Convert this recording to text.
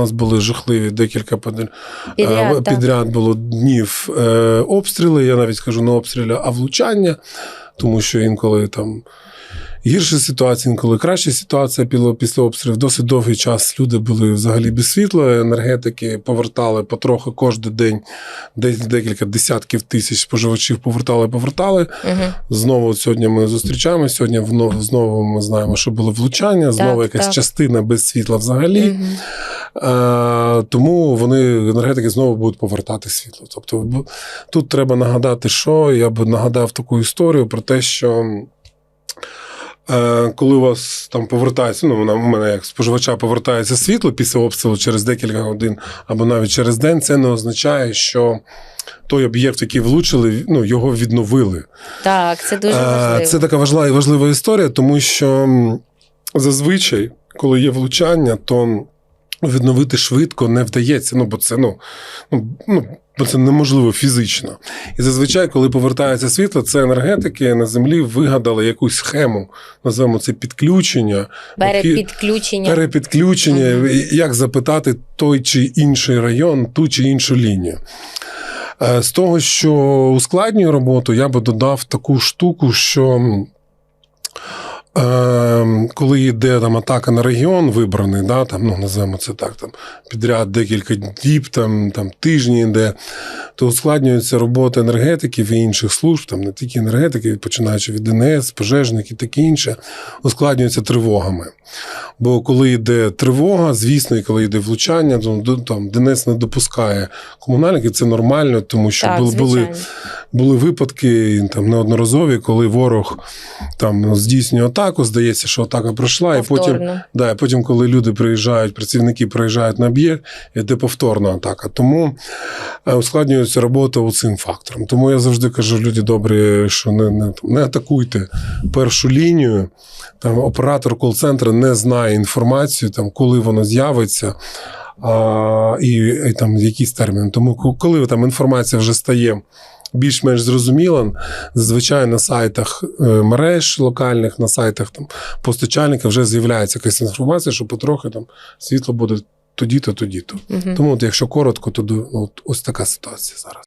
нас були жахливі декілька підряд, Підряд, е, підряд було днів е, обстріли. Я навіть скажу не обстріли, а влучання, тому що інколи там. Гірша ситуація, інколи краща ситуація після, після обстрілів. Досить довгий час люди були взагалі без світла. Енергетики повертали потрохи кожен день, десь декілька десятків тисяч споживачів повертали, повертали. Угу. Знову сьогодні ми зустрічаємося. Сьогодні знову ми знаємо, що було влучання, знову Так, якась так. частина без світла взагалі. Угу. Е, тому вони енергетики знову будуть повертати світло. Тобто, тут треба нагадати, що я б нагадав таку історію про те, що. е, Коли у вас там повертається, ну у мене як споживача повертається світло після обстрілу через декілька годин або навіть через день, це не означає, що той об'єкт, який влучили, ну його відновили. Так, це дуже Е, важливо. Це така важлива важлива історія, тому що зазвичай, коли є влучання, то відновити швидко не вдається. Ну, бо це ну, ну, ну, бо це неможливо фізично. І зазвичай, коли повертається світло, це енергетики на землі вигадали якусь схему, називаємо це підключення. Перепідключення. Перепідключення, і як запитати той чи інший район, ту чи іншу лінію. Е, З того, що ускладнює роботу, я би додав таку штуку, що коли йде там атака на регіон вибраний, да, там, ну, називаємо це так, там, підряд декілька діб, там, там, тижні йде, то ускладнюється робота енергетиків і інших служб, там, не тільки енергетики, починаючи від ДНС, пожежник і таке інше, ускладнюється тривогами. Бо коли йде тривога, звісно, і коли йде влучання, то там ДНС не допускає комунальників, це нормально, тому що Так, були, були, звичайно. були випадки там неодноразові, коли ворог там здійснює атаку, здається, що атака пройшла, і потім, да, і потім, коли люди приїжджають, працівники приїжджають на об'єкт, йде повторна атака. Тому е, ускладнюється робота цим фактором. Тому я завжди кажу, люди добрі, що не, не, не атакуйте першу лінію. Там оператор кол-центру не знає інформацію, там, коли воно з'явиться. А, і, і там якийсь термін. Тому коли там інформація вже стає більш-менш зрозуміла, зазвичай на сайтах е, мереж локальних, на сайтах там постачальника вже з'являється якась інформація, що потрохи там світло буде тоді-то, тоді-то. Угу. Тому, от, якщо коротко, то от, ось така ситуація зараз.